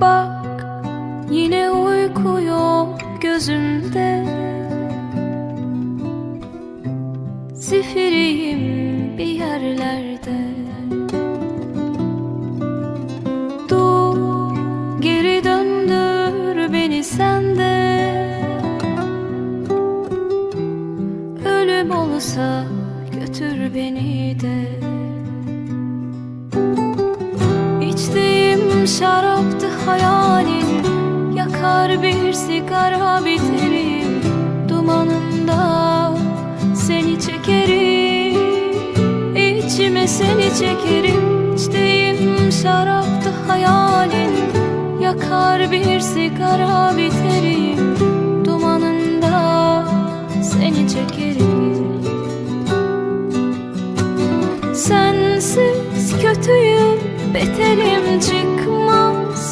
Bak yine uyku yok gözümde. Zifiriyim bir yerlerde. Dur geri döndür beni sende Ölüm olsa götür beni de. İçtiğim şaraptı hayalin Yakar bir sigara biterim Dumanında seni çekerim İçime seni çekerim. İçtiğim şaraptı hayalin Yakar bir sigara biterim Dumanında seni çekerim. Sensiz kötüyüm, beterim. Çıkma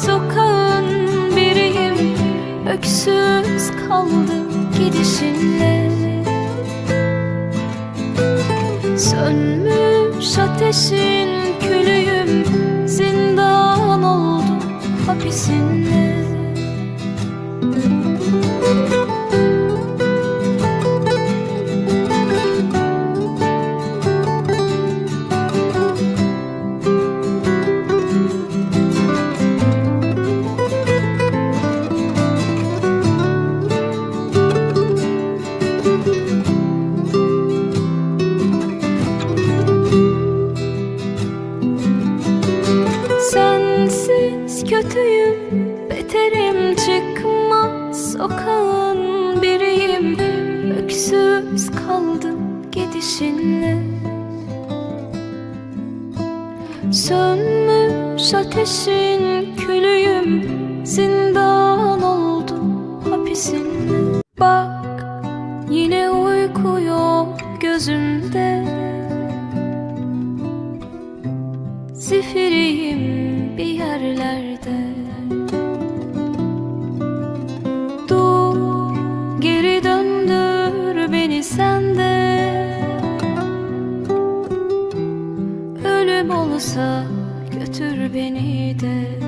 sokağın biriyim. Öksüz kaldım gidişinle. Sönmüş ateşin külüyüm. Zindan oldum hapisinle kötüyüm, beterim çıkma sokağın biriyim. Öksüz kaldım gidişinle. Sönmüş ateşin külüyüm Zindan oldum hapisinle. Bak yine uyku yok gözümde. Zifiriyim bir yerlerde. Dur geri döndür beni sende Ölüm olsa götür beni de